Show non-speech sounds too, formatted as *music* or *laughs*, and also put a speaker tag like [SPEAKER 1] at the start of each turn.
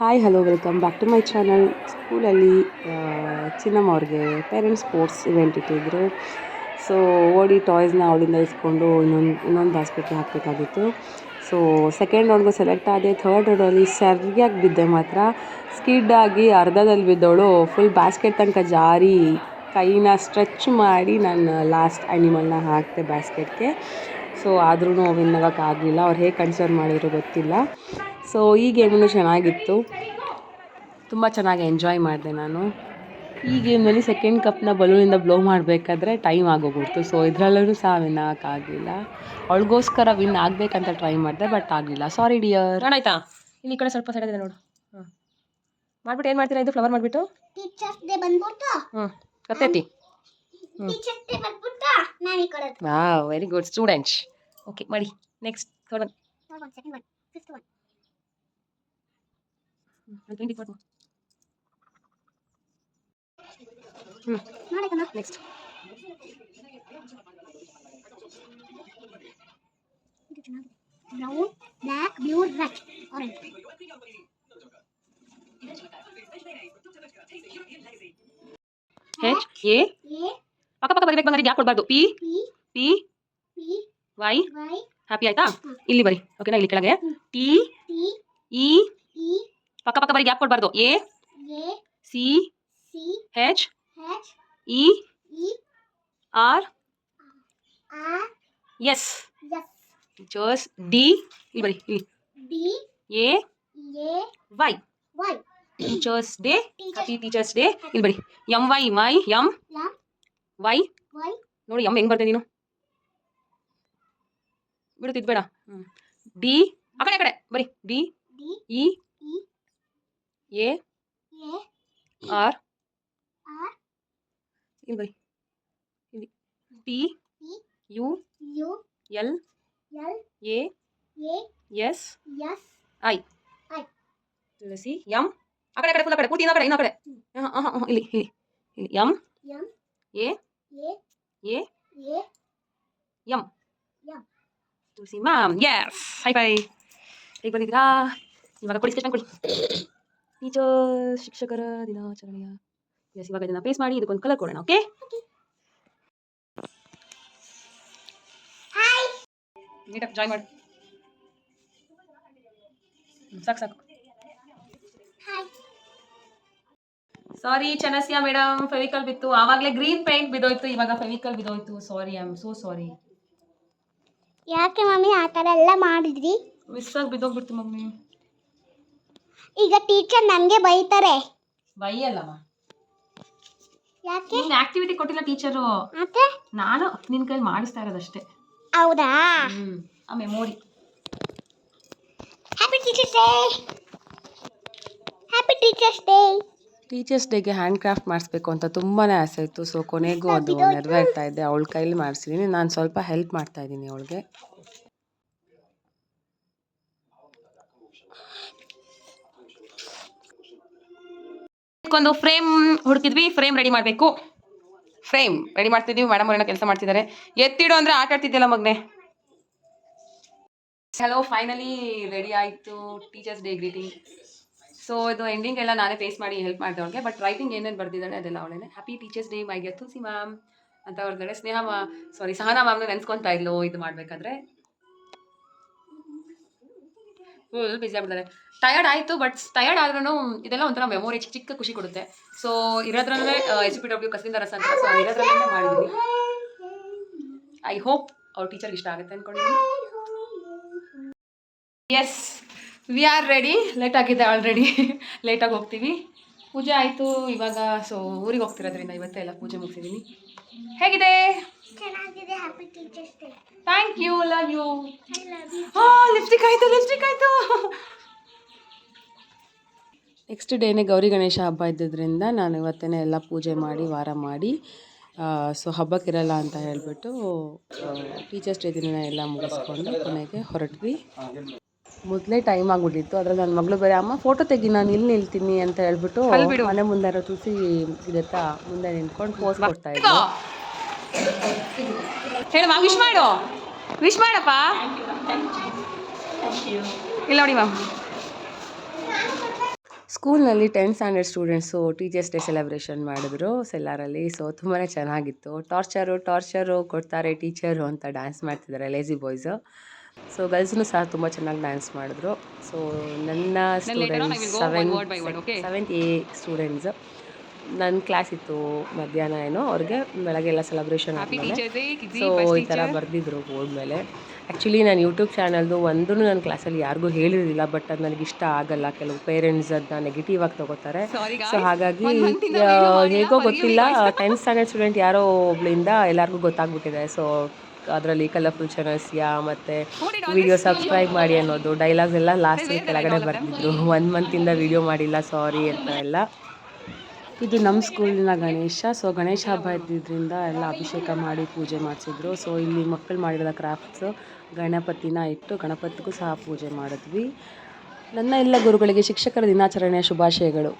[SPEAKER 1] Hi hello welcome back to my channel ಸ್ಕೂಲಲ್ಲಿ ಚಿನ್ನಮ್ಮ ಅವ್ರಿಗೆ parents sports event ಇಟ್ಟಿದ್ದರು so ಓಡಿ ಟಾಯ್ಸ್ನ ಅವಳಿಂದ ಇಸ್ಕೊಂಡು ಇನ್ನೊಂದು ಇನ್ನೊಂದು ಬಾಸ್ಕೆಟ್ಗೆ ಹಾಕಬೇಕಾಗಿತ್ತು. ಸೊ ಸೆಕೆಂಡ್ ರೌಂಡ್ಗೂ ಸೆಲೆಕ್ಟ್ ಆದೆ. ಥರ್ಡ್ ರೌಂಡಲ್ಲಿ ಸರಿಯಾಗಿ ಬಿದ್ದೆ ಮಾತ್ರ. ಸ್ಕಿಡ್ ಆಗಿ ಅರ್ಧದಲ್ಲಿ ಬಿದ್ದವಳು. ಫುಲ್ ಬಾಸ್ಕೆಟ್ ತನಕ ಜಾರಿ, ಕೈನ ಸ್ಟ್ರೆಚ್ ಮಾಡಿ ನಾನು ಲಾಸ್ಟ್ ಆ್ಯನಿಮಲ್ನ ಹಾಕಿದೆ ಬಾಸ್ಕೆಟ್ಗೆ ಸೊ ಆದ್ರೂ ವಿನ್ ಆಗೋಕ್ಕಾಗಲಿಲ್ಲ. ಅವ್ರು ಹೇಗೆ ಕನ್ಸರ್ನ್ ಮಾಡಿದ್ರು ಗೊತ್ತಿಲ್ಲ. ಸೊ ಈ ಗೇಮೂ ಚೆನ್ನಾಗಿತ್ತು. ತುಂಬ ಚೆನ್ನಾಗಿ ಎಂಜಾಯ್ ಮಾಡಿದೆ ನಾನು. ಈ ಗೇಮ್ನಲ್ಲಿ ಸೆಕೆಂಡ್ ಕಪ್ನ ಬಲೂನಿಂದ ಬ್ಲೋ ಮಾಡಬೇಕಾದ್ರೆ ಟೈಮ್ ಆಗೋಗ್ಬಿಡ್ತು. ಸೊ ಇದರಲ್ಲೂ ಸಹ ವಿನ್ ಆಗೋಕ್ಕಾಗಲಿಲ್ಲ. ಅವಳಿಗೋಸ್ಕರ ವಿನ್ ಆಗಬೇಕಂತ ಟ್ರೈ ಮಾಡಿದೆ ಬಟ್ ಆಗಲಿಲ್ಲ. ಸಾರಿ ಡಿಯರ್
[SPEAKER 2] ಆಯ್ತಾ? ಇಲ್ಲಿ ಈ ಕಡೆ ಸ್ವಲ್ಪ ಸೈಡ್ ಇದೆ ನೋಡು. ಹಾಂ ಮಾಡ್ಬಿಟ್ಟು ಏನು ಮಾಡ್ತೀರಾ ಇದು? ಫ್ಲವರ್ ಮಾಡಿಬಿಟ್ಟು? ಹ್ಞೂ
[SPEAKER 3] ಕೊಡೋದು
[SPEAKER 2] ವಾ ವೆರಿ ಗುಡ್ ಸ್ಟೂಡೆಂಟ್ಸ್ ಓಕೆ ಮಾಡಿ. Next third one
[SPEAKER 3] ನೋಡಕ್ಕಮ್ಮ
[SPEAKER 2] next
[SPEAKER 3] brown black blue red orange
[SPEAKER 2] H A ಪಕ್ಕ ಪಕ್ಕ ಬರಿಬೇಕು ಬಂಗಾರಿ ಯಾಕೆ ಕೊಡಬಾರ್ದು? ಪಿ
[SPEAKER 3] ಪಿ
[SPEAKER 2] ವೈ ಹ್ಯಾಪಿ ಆಯ್ತಾ? ಇಲ್ಲಿ ಬರಿ. ಓಕೆನಾ ಇಲ್ಲಿ ಕೆಳಗೆ. ಟಿ ಇ ಪಕ್ಕ ಪಕ್ಕ ಬರೀ ಗ್ಯಾಪ್ ಕೊಡಬಾರ್ದು. A
[SPEAKER 3] A
[SPEAKER 2] C
[SPEAKER 3] C
[SPEAKER 2] H
[SPEAKER 3] H
[SPEAKER 2] E R S. Jose D ಇಲ್ಲಿ ಬರಿ ಇಲ್ಲಿ.
[SPEAKER 3] D
[SPEAKER 2] A
[SPEAKER 3] A
[SPEAKER 2] Y.
[SPEAKER 3] Y.
[SPEAKER 2] Teachers day happy teachers day. ಇಲ್ಲಿ ಬರಿ M Y my M Y. ನೋಡಿ ಎಂ ಹೆಂಗ್ ಬರ್ತದೆ ನೀನು? ಬಿಡುತ್ತಿದ್ ಬೇಡ. ಡಿ ಆ ಕಡೆ ಆ ಕಡೆ. ಬರಿ D E A
[SPEAKER 3] A
[SPEAKER 2] R
[SPEAKER 3] R
[SPEAKER 2] ಇಲ್ಲಿ ಬರಿ ಇಲ್ಲಿ T
[SPEAKER 3] T
[SPEAKER 2] U
[SPEAKER 3] U
[SPEAKER 2] L
[SPEAKER 3] L
[SPEAKER 2] A
[SPEAKER 3] A
[SPEAKER 2] S
[SPEAKER 3] S
[SPEAKER 2] I
[SPEAKER 3] I.
[SPEAKER 2] C M ಆ ಕಡೆ ಆ ಕಡೆ ಫುಲ್ ಆ ಕಡೆ ಪೂರ್ತಿ ಇನ್ನೂ ಆ ಕಡೆ ಇನ್ನೂ ಆ ಕಡೆ ಹಾಂ ಹಾಂ ಹಾಂ ಇಲ್ಲಿ ಇಲ್ಲಿ ಇಲ್ಲಿ M
[SPEAKER 3] M
[SPEAKER 2] A
[SPEAKER 3] A
[SPEAKER 2] A
[SPEAKER 3] A
[SPEAKER 2] M
[SPEAKER 3] M.
[SPEAKER 2] Tulasi ma'am yes high five ಹೇಗೆ ಬಂದಿದ್ದೀರಾ ಇವಾಗ ಕೊಡಿ ಸ್ಟೇಷನ್ ಕೊಡಿ ಟೀಚರ್ ಶಿಕ್ಷಕರ ದಿನಾಚರಣೆಯ ಎಸ್ ಇವಾಗ ಇದನ್ನ ಪೇಸ್ ಮಾಡಿ ಇದಕ್ಕೊಂದು ಕಲರ್ ಕೊಡೋಣ ಓಕೆ
[SPEAKER 3] ಹಾಯ್
[SPEAKER 2] ನೀಟಾಗಿ ಜಾಯ್ ಮಾಡಿ. ಸಾಕು ಸಾಕು.
[SPEAKER 3] ಹಾಯ್
[SPEAKER 2] ಸಾರಿ ಚನಸ್ಯಾ ಮೇಡಮ್ ಫೆವಿಕಲ್ ಬಿತ್ತು. ಆವಾಗಲೇ ಗ್ರೀನ್ ಪೇಂಟ್ ಬಿದ್ದೋಯ್ತು ಇವಾಗ Fevicol ಬಿದ್ದೋಯ್ತು. Sorry I am so sorry
[SPEAKER 3] ಯಾಕೆ ಮಮ್ಮಿ ಆ ಥರ ಎಲ್ಲ ಮಾಡಿದ್ರಿ?
[SPEAKER 2] ಮಿಸ್ ಆಗಿ ಬಿದ್ದೋಗ್ಬಿಡ್ತು ಮಮ್ಮಿ.
[SPEAKER 3] ಈಗ ಟೀಚರ್ ನನಗೆ ಬೈತಾರೆ.
[SPEAKER 2] ಬೈಯಲ್ಲಮ್ಮ.
[SPEAKER 3] ಯಾಕೆ?
[SPEAKER 2] ನೀನು ಆಕ್ಟಿವಿಟಿ ಕೊಟ್ಟಿಲ್ಲ ಟೀಚರು
[SPEAKER 3] ಮತ್ತೆ?
[SPEAKER 2] ನಾನು ನಿನ್ನ ಕೈಲಿ ಮಾಡಿಸ್ತಾ ಇರೋದಷ್ಟೇ.
[SPEAKER 3] ಹೌದಾ?
[SPEAKER 2] ಆ memory
[SPEAKER 3] happy teachers day happy teachers day
[SPEAKER 1] teachers ಡೇಗೆ ಹ್ಯಾಂಡ್ ಕ್ರಾಫ್ಟ್ ಮಾಡಿಸ್ಬೇಕು ಅಂತ ತುಂಬಾ ಆಸೆ ಇತ್ತು. ಸೊ ಕೊನೆಗೂ ಅದು ನೆರವೇರ್ತಾ ಇದ್ದೆ ಅವಳ ಕೈಲಿ ಮಾಡಿಸಿದ್ದೀನಿ ನಾನು ಸ್ವಲ್ಪ ಹೆಲ್ಪ್ ಮಾಡ್ತಾ ಇದ್ದೀನಿ ಅವಳಿಗೆ.
[SPEAKER 2] ಒಂದು ಫ್ರೇಮ್ ಹುಡುಕಿದ್ವಿ, ಫ್ರೇಮ್ ರೆಡಿ ಮಾಡಬೇಕು. ಫ್ರೇಮ್ ರೆಡಿ ಮಾಡ್ತಿದ್ದೀವಿ ಮೇಡಮ್ ಅವ್ರೇನೋ ಕೆಲಸ ಮಾಡ್ತಿದ್ದಾರೆ. ಎತ್ತಿಡು ಅಂದರೆ ಆಟ ಆಡ್ತಿದ್ದಿಲ್ಲ ಮಗನೆ? ಹಲೋ ಫೈನಲಿ ರೆಡಿ ಆಯಿತು. ಟೀಚರ್ಸ್ ಡೇ ಗ್ರೀಟಿಂಗ್ ಸೊ ಇದು ಎಂಡಿಂಗ್ ಎಲ್ಲ ನಾನೇ ಫೇಸ್ ಮಾಡಿ ಹೆಲ್ಪ್ ಮಾಡಿದೆ ಅವ್ರಿಗೆ ಬಟ್ ರೈಟಿಂಗ್ ಏನೇನು ಬರ್ದಿದ್ದಾಳೆ ಅದೆಲ್ಲ ಅವಳೇನೆ. Happy teachers day my Tulsi ma'am ಅಂತ ಅವ್ರದ್ದಾಳೆ ಸ್ನೇಹ ಸಾರಿ ಸಹನಾ ಮ್ಯಾಮ್ನ ನೆನ್ಸ್ಕೊತಾ ಇದ್ಲು, ಇದು ಮಾಡಬೇಕಾದ್ರೆ. ಫುಲ್ ಬಿಸಿ ಆಗ್ಬಿಡ್ತಾರೆ ಟಯರ್ಡ್ ಆಯಿತು ಬಟ್ ಟಯರ್ಡ್ ಆದ್ರೂ ಇದೆಲ್ಲ ಒಂಥರ ಮೆಮೊರಿ ಚಿಕ್ಕ ಚಿಕ್ಕ ಖುಷಿ ಕೊಡುತ್ತೆ. ಸೊ ಇರೋದ್ರಲ್ಲೇ ಎಸ್ ಪಿ ಡಬ್ಲ್ಯೂ ಕಸಿಂದ ರಸ ಅಂತ ಸೊ ಇರೋದ್ರಲ್ಲೇ ಮಾಡಿದ್ವಿ. ಐ ಹೋಪ್ ಅವ್ರ ಟೀಚರ್ಗೆ ಇಷ್ಟ ಆಗುತ್ತೆ ಅಂದ್ಕೊಂಡಿದ್ದೀನಿ S V R ready late ಆಗಿದೆ *laughs* ಆಲ್ರೆಡಿ ಲೇಟಾಗಿ ಹೋಗ್ತೀವಿ. ಪೂಜೆ ಆಯಿತು ಇವಾಗ ಸೊ ಊರಿಗೆ ಹೋಗ್ತಿರೋದ್ರಿಂದ ಇವತ್ತೇ ಎಲ್ಲ ಪೂಜೆ ಮುಗಿಸಿದ್ದೀನಿ ಹೇಗಿದೆ? Thank you love you
[SPEAKER 3] I love you
[SPEAKER 2] ಹಾಂ ಲಿಪ್ಸ್ಟಿಕ್ ಆಯಿತು ಲಿಪ್ಸ್ಟಿಕ್ ಆಯಿತು.
[SPEAKER 1] ನೆಕ್ಸ್ಟ್ ಡೇನೇ ಗೌರಿ ಗಣೇಶ ಹಬ್ಬ ಇದ್ದಿದ್ದರಿಂದ ನಾನು ಇವತ್ತೇ ಎಲ್ಲ ಪೂಜೆ ಮಾಡಿ ವಾರ ಮಾಡಿ ಸೊ ಹಬ್ಬಕ್ಕಿರಲ್ಲ ಅಂತ ಹೇಳಿಬಿಟ್ಟು ಟೀಚರ್ಸ್ ಡೇ ದಿನ ಎಲ್ಲ ಮುಗಿಸ್ಕೊಂಡು ಕೊನೆಗೆ ಹೊರಟ್ವಿ. ಮೊದಲೇ ಟೈಮ್ ಆಗಿಬಿಟ್ಟಿತ್ತು ಅದ್ರಲ್ಲಿ ನನ್ನ ಮಗಳು ಬೇರೆ ಅಮ್ಮ ಫೋಟೋ ತೆಗಿ ನಾನು ಇಲ್ಲಿ ನಿಲ್ತೀನಿ ಅಂತ ಹೇಳ್ಬಿಟ್ಟು ಮನೆ ಮುಂದೆ ಇರೋ ತುಳಸಿ ಇದತ್ತ ಮುಂದೆ ನಿಂತ್ಕೊಂಡು ಪೋಸ್ ಕೊಡ್ತಾ ಇದ್ದೆ
[SPEAKER 2] ಹೇಳು ವಿಶ್ ಮಾಡು. ವಿಶ್ ಮಾಡಪ್ಪ. ಇಲ್ಲ ನೋಡಿ ಮ್ಯಾಮ್
[SPEAKER 1] ಸ್ಕೂಲ್ನಲ್ಲಿ tenth standard students teachers day celebration ಮಾಡಿದ್ರು ಸೆಲ್ಲಾರಲ್ಲಿ. ಸೊ ತುಂಬಾ ಚೆನ್ನಾಗಿತ್ತು. ಟಾರ್ಚರು ಟಾರ್ಚರು ಕೊಡ್ತಾರೆ ಟೀಚರು ಅಂತ ಡ್ಯಾನ್ಸ್ ಮಾಡ್ತಿದ್ದಾರೆ ಲೇಸಿ ಬಾಯ್ಸು ಸೊ ಗರ್ಲ್ಸ್ನು ಸಹ ತುಂಬ ಚೆನ್ನಾಗಿ ಡ್ಯಾನ್ಸ್ ಮಾಡಿದ್ರು. ಸೊ ನನ್ನ students seven? Seventh A students ನನ್ನ ಕ್ಲಾಸ್ ಇತ್ತು ಮಧ್ಯಾಹ್ನ ಏನೋ ಅವ್ರಿಗೆ ಬೆಳಗ್ಗೆ ಎಲ್ಲ ಸೆಲೆಬ್ರೇಷನ್ ಆದಮೇಲೆ. ಸೊ ಈ ಥರ ಬರೆದಿದ್ರು ಬೋರ್ಡ್ ಮೇಲೆ ಆ್ಯಕ್ಚುಲಿ ನಾನು ಯೂಟ್ಯೂಬ್ ಚಾನಲ್ದು ಒಂದೂ ನನ್ನ ಕ್ಲಾಸಲ್ಲಿ ಯಾರಿಗೂ ಹೇಳಿರಲಿಲ್ಲ ಬಟ್ ಅದು ನನಗೆ ಇಷ್ಟ ಆಗಲ್ಲ. ಕೆಲವು ಪೇರೆಂಟ್ಸ್ ಅದನ್ನ ನೆಗೆಟಿವ್ ಆಗಿ ತಗೋತಾರೆ. ಸೊ ಹಾಗಾಗಿ ಹೇಗೋ ಗೊತ್ತಿಲ್ಲ. ಟೆಂತ್ ಸ್ಟ್ಯಾಂಡರ್ಡ್ ಸ್ಟೂಡೆಂಟ್ ಯಾರೋ ಒಬ್ಳಿಂದ ಎಲ್ಲರಿಗೂ ಗೊತ್ತಾಗ್ಬಿಟ್ಟಿದೆ. ಸೊ ಅದರಲ್ಲಿ ಕಲರ್ಫುಲ್ ಚಾನಲ್ಸ್ ಯಾ ಮತ್ತು ವಿಡಿಯೋ ಸಬ್ಸ್ಕ್ರೈಬ್ ಮಾಡಿ ಅನ್ನೋದು. ಡೈಲಾಗ್ಸ್ ಎಲ್ಲ ಲಾಸ್ಟ್
[SPEAKER 2] ವೀಕ್
[SPEAKER 1] ಕೆಳಗಡೆ? ಬರ್ತಿದ್ರು. ಒನ್ ಮಂತಿಂದ ವಿಡಿಯೋ ಮಾಡಿಲ್ಲ. ಸಾರಿ ಅಂತ ಎಲ್ಲ. ಇದು ನಮ್ಮ ಸ್ಕೂಲಿನ ಗಣೇಶ. ಸೊ ಗಣೇಶ ಹಬ್ಬ ಇದ್ದಿದ್ದರಿಂದ ಎಲ್ಲ ಅಭಿಷೇಕ ಮಾಡಿ ಪೂಜೆ ಮಾಡಿಸಿದ್ರು. ಸೊ ಇಲ್ಲಿ ಮಕ್ಕಳು ಮಾಡಿರೋ ಕ್ರಾಫ್ಟ್ಸ್ ಗಣಪತಿನ ಇಟ್ಟು ಗಣಪತಿಗೂ ಸಹ ಪೂಜೆ ಮಾಡಿದ್ವಿ. ನನ್ನ ಎಲ್ಲ ಗುರುಗಳಿಗೆ ಶಿಕ್ಷಕರ ದಿನಾಚರಣೆಯ ಶುಭಾಶಯಗಳು.